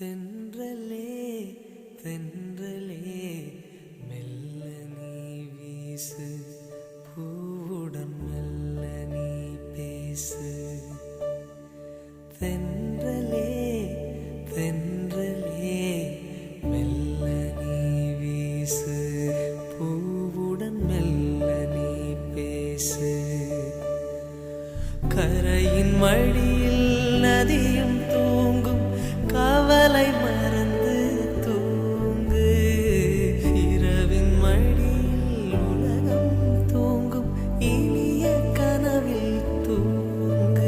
தென்றலே தென்றலே மெல்ல நீ வீசு பூவுடன் மெல்ல நீ பேசு. தென்றலே தென்றலே மெல்ல நீ வீசு பூவுடன் மெல்ல நீ பேசு. கரையின் வழியில் நதியும் மறந்து